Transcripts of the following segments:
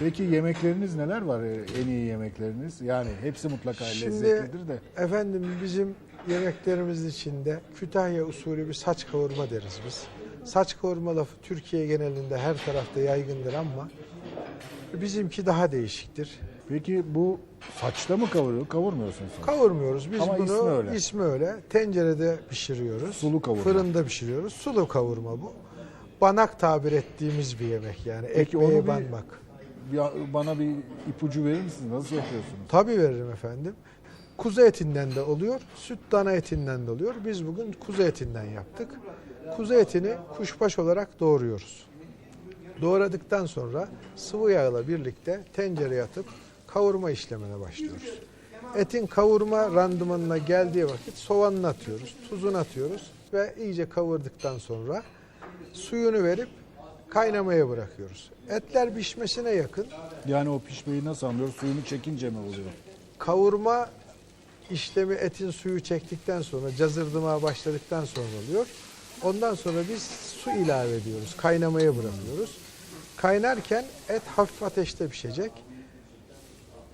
Peki yemekleriniz neler var? Ee, En iyi yemekleriniz? Yani hepsi mutlaka Şimdi lezzetlidir de. efendim bizim yemeklerimizin içinde Kütahya usulü bir saç kavurma deriz biz. Saç kavurma lafı Türkiye genelinde her tarafta yaygındır ama bizimki daha değişiktir. Peki bu saçta mı kavuruyor? Kavurmuyorsunuz. sen. Kavurmuyoruz. Biz Ama bunu ismi öyle. ismi öyle. Tencerede pişiriyoruz. Sulu kavurma. Fırında pişiriyoruz. Sulu kavurma bu. Banak tabir ettiğimiz bir yemek yani. Peki Ekmeğe banmak. Bana bir ipucu verir misiniz? Nasıl yapıyorsunuz? Tabii veririm efendim. Kuzu etinden de oluyor, süt dana etinden de oluyor. Biz bugün kuzu etinden yaptık. Kuzu etini kuşbaş olarak doğruyoruz. Doğradıktan sonra sıvı yağla birlikte tencereye atıp kavurma işlemine başlıyoruz. Etin kavurma randımanına geldiği vakit soğanını atıyoruz, tuzunu atıyoruz ve iyice kavurduktan sonra suyunu verip kaynamaya bırakıyoruz. Etler pişmesine yakın Yani o pişmeyi nasıl anlıyoruz? Suyunu çekince mi oluyor? kavurma işlemi etin suyu çektikten sonra cazırdımaya başladıktan sonra oluyor. Ondan sonra biz su ilave ediyoruz. Kaynamaya bırakıyoruz. Kaynarken et hafif ateşte pişecek.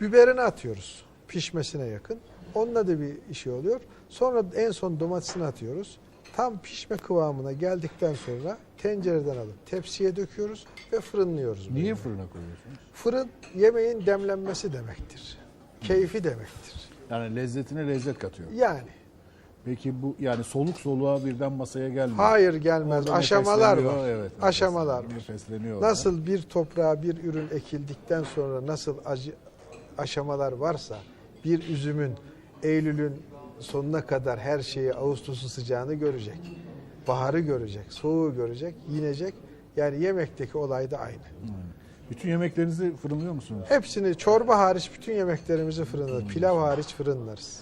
Biberini atıyoruz pişmesine yakın. Onunla da bir işi oluyor. Sonra en son domatesini atıyoruz. Tam pişme kıvamına geldikten sonra tencereden alıp tepsiye döküyoruz ve fırınlıyoruz. Niye böyle. fırına koyuyorsunuz? Fırın yemeğin demlenmesi demektir. Keyfi demektir. Yani lezzetine lezzet katıyor. Yani Peki bu yani soluk soluğa birden masaya gelmiyor. hayır gelmez. Orada Aşamalar var. Evet, Aşamalar var. Nefesleniyor. Nasıl bir toprağa bir ürün ekildikten sonra nasıl acı aşamalar varsa bir üzümün Eylül'ün sonuna kadar her şeyi Ağustos'un sıcağını görecek. Baharı görecek, soğuğu görecek, yinecek. Yani yemekteki olay da aynı. Bütün yemeklerinizi fırınlıyor musunuz? Hepsini çorba hariç bütün yemeklerimizi fırınlarız. Pilav hariç fırınlarız.